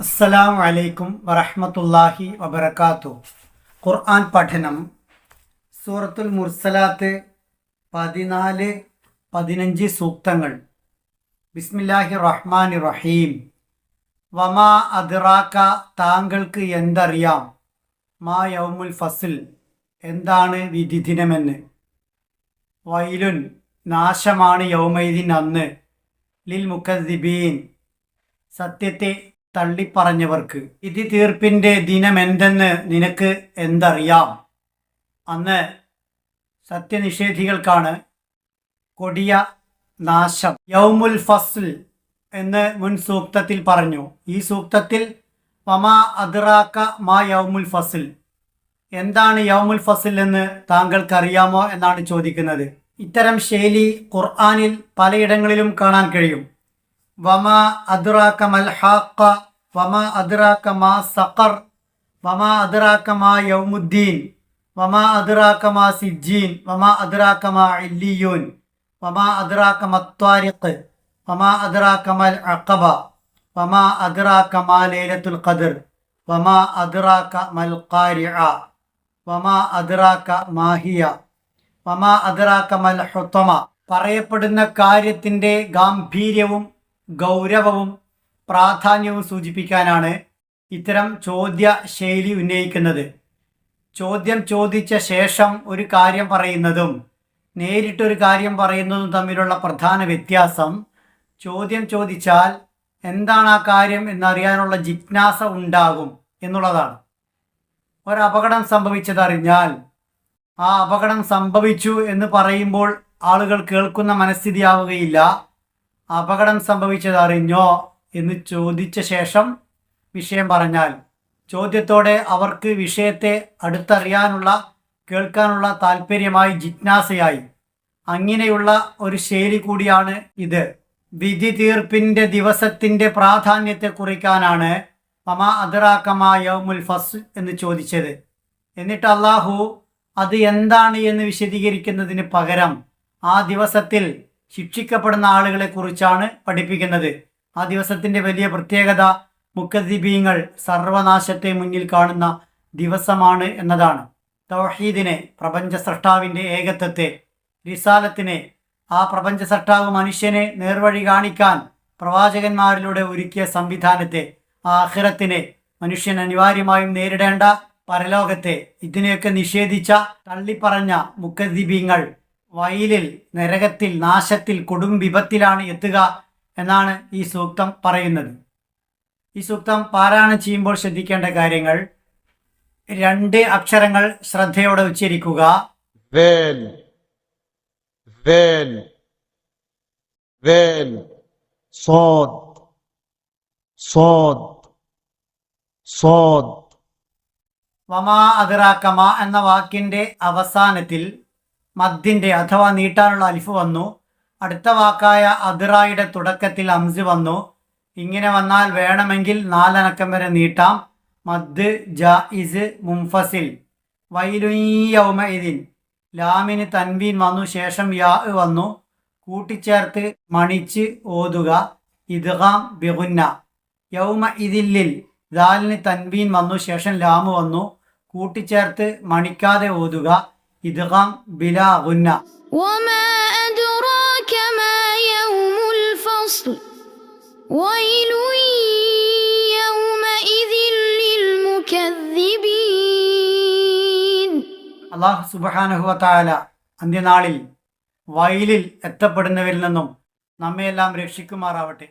അസ്സലാം വലൈക്കും വറഹ്മത്തുള്ളാഹി വബർക്കാത്തു ഖുർആൻ പഠനം സൂറത്തുൽ മുർസലാത്ത് പതിനാല് പതിനഞ്ച് സൂക്തങ്ങൾ. ബിസ്മില്ലാഹി റഹ്മാൻ റഹീം. വമാ അതിറാക്ക താങ്കൾക്ക് എന്തറിയാം? മാ യൗമുൽ ഫസിൽ എന്താണ് വിധിദിനമെന്ന്? വൈലുൻ നാശമാണ് യൗമൈദിൻ അന്ന്. ലിൽ മുക്കദ്ദിബീൻ സത്യത്തെ തള്ളിപ്പറഞ്ഞവർക്ക് വിധി തീർപ്പിന്റെ ദിനമെന്തെന്ന് നിനക്ക് എന്തറിയാം? അന്ന് സത്യനിഷേധികൾക്കാണ് കൊടിയ നാശം. യൗമുൽ ഫസ്ൽ എന്ന് മുൻ സൂക്തത്തിൽ പറഞ്ഞു. ഈ സൂക്തത്തിൽ വമാ അദ്റാക്ക മാ യൗമുൽ ഫസിൽ. എന്താണ് യൗമുൽ ഫസിൽ എന്ന് താങ്കൾക്കറിയാമോ എന്നാണ് ചോദിക്കുന്നത്. ഇത്തരം ശൈലി ഖുർആാനിൽ പലയിടങ്ങളിലും കാണാൻ കഴിയും. വമാ അദ്റാക്ക മൽ ഹാക്ക വമ അദ്റാക്ക മാ സഖർ വമ അദ്റാക്ക മാ യൗമുദ്ദീൻ വമ അദ്റാക്ക മാ സിജ്ജീൻ വമ അദ്റാക്ക മാ ഇല്ലിയൂൻ വമ അദ്റാക്ക ത്വാരിഖ് വമ അഖബ വമ അദ്റാക്ക മാ ലൈലത്തുൽ ഖദർ വമ അദ്റാക്ക മൽ ഖാരിഅ വമ അദ്റാക്ക മാഹിയ വമ അദ്റാക്ക മൽ ഹുത്തമ പറയപ്പെടുന്ന കാര്യത്തിന്റെ ഗാംഭീര്യവും ഗൗരവവും പ്രാധാന്യവും സൂചിപ്പിക്കാനാണ് ഇത്തരം ചോദ്യ ശൈലി ഉന്നയിക്കുന്നത്. ചോദ്യം ചോദിച്ച ശേഷം ഒരു കാര്യം പറയുന്നതും നേരിട്ടൊരു കാര്യം പറയുന്നതും തമ്മിലുള്ള പ്രധാന വ്യത്യാസം ചോദ്യം ചോദിച്ചാൽ എന്താണ് ആ കാര്യം എന്നറിയാനുള്ള ജിജ്ഞാസ ഉണ്ടാകും എന്നുള്ളതാണ്. ഒരപകടം സംഭവിച്ചതറിഞ്ഞാൽ ആ അപകടം സംഭവിച്ചു എന്ന് പറയുമ്പോൾ ആളുകൾ കേൾക്കുന്ന മനസ്ഥിതിയാവുകയില്ല. അപകടം സംഭവിച്ചത് അറിഞ്ഞോ എന്ന് ചോദിച്ച ശേഷം വിഷയം പറഞ്ഞാൽ ചോദ്യത്തോടെ അവർക്ക് വിഷയത്തെ അടുത്തറിയാനുള്ള കേൾക്കാനുള്ള താല്പര്യമായി ജിജ്ഞാസയായി. അങ്ങനെയുള്ള ഒരു ശൈലി കൂടിയാണ് ഇത്. വിധി തീർപ്പിന്റെ ദിവസത്തിന്റെ പ്രാധാന്യത്തെ കുറിക്കാനാണ് മമ അതിറാക്കമായ ഫസ് എന്ന് ചോദിച്ചത്. എന്നിട്ട് അള്ളാഹു അത് എന്താണ് എന്ന് വിശദീകരിക്കുന്നതിന് പകരം ആ ദിവസത്തിൽ ശിക്ഷിക്കപ്പെടുന്ന ആളുകളെ കുറിച്ചാണ് പഠിപ്പിക്കുന്നത്. ആ ദിവസത്തിന്റെ വലിയ പ്രത്യേകത മുക്കദ്ദീപീങ്ങൾ സർവനാശത്തെ മുന്നിൽ കാണുന്ന ദിവസമാണ് എന്നതാണ്. തൗഹീദിനെ പ്രപഞ്ച സൃഷ്ടാവിന്റെ ഏകത്വത്തെ റിസാലത്തിനെ ആ പ്രപഞ്ച സൃഷ്ടാവ് മനുഷ്യനെ നേർവഴി കാണിക്കാൻ പ്രവാചകന്മാരിലൂടെ ഒരുക്കിയ സംവിധാനത്തെ ആ അഖിറത്തിനെ മനുഷ്യൻ അനിവാര്യമായും നേരിടേണ്ട പരലോകത്തെ ഇതിനെയൊക്കെ നിഷേധിച്ച തള്ളിപ്പറഞ്ഞ മുക്കദ്ദീപീങ്ങൾ വയലിൽ നരകത്തിൽ നാശത്തിൽ കൊടും വിപത്തിലാണ് എത്തുക എന്നാണ് ഈ സൂക്തം പറയുന്നത് ഈ സൂക്തം പാരായണം ചെയ്യുമ്പോൾ ശ്രദ്ധിക്കേണ്ട കാര്യങ്ങൾ രണ്ട് അക്ഷരങ്ങൾ ശ്രദ്ധയോടെ ഉച്ചരിക്കുക ذال ذال ذال صاد صاد صاد വമാ അതിറാക്കമ എന്ന വാക്കിന്റെ അവസാനത്തിൽ മദ്ദിന്റെ അഥവാ നീട്ടാനുള്ള അലിഫ് വന്നു അടുത്ത വാക്കായ അതിറായുടെ തുടക്കത്തിൽ അംസ് വന്നു. ഇങ്ങനെ വന്നാൽ വേണമെങ്കിൽ നാലനക്കം വരെ നീട്ടാം. മദ് ജായിസ് മുംഫസിൽ. വൈലുയ്യൗമഇദിൻ. ലാമിന് തൻവീൻ വന്നു ശേഷം യാ വന്നു. കൂട്ടിച്ചേർത്ത് മണിച്ച് ഓതുക. ഇദ്ഗാം ബിഗുന്ന. യൗമ ഇതില്ലിൽ ദാലിന് തൻവീൻ വന്നു ശേഷം ലാമ് വന്നു. കൂട്ടിച്ചേർത്ത് മണിക്കാതെ ഓതുക. ഇദ്ഗാം ബിലാ ഗുന്ന. الفصل ويل يومئذ للمكذبين അള്ളാഹു സുബാനഹുവത്തായ അന്ത്യനാളിൽ വയലിൽ എത്തപ്പെടുന്നവരിൽ നിന്നും നമ്മയെല്ലാം രക്ഷിക്കുമാറാവട്ടെ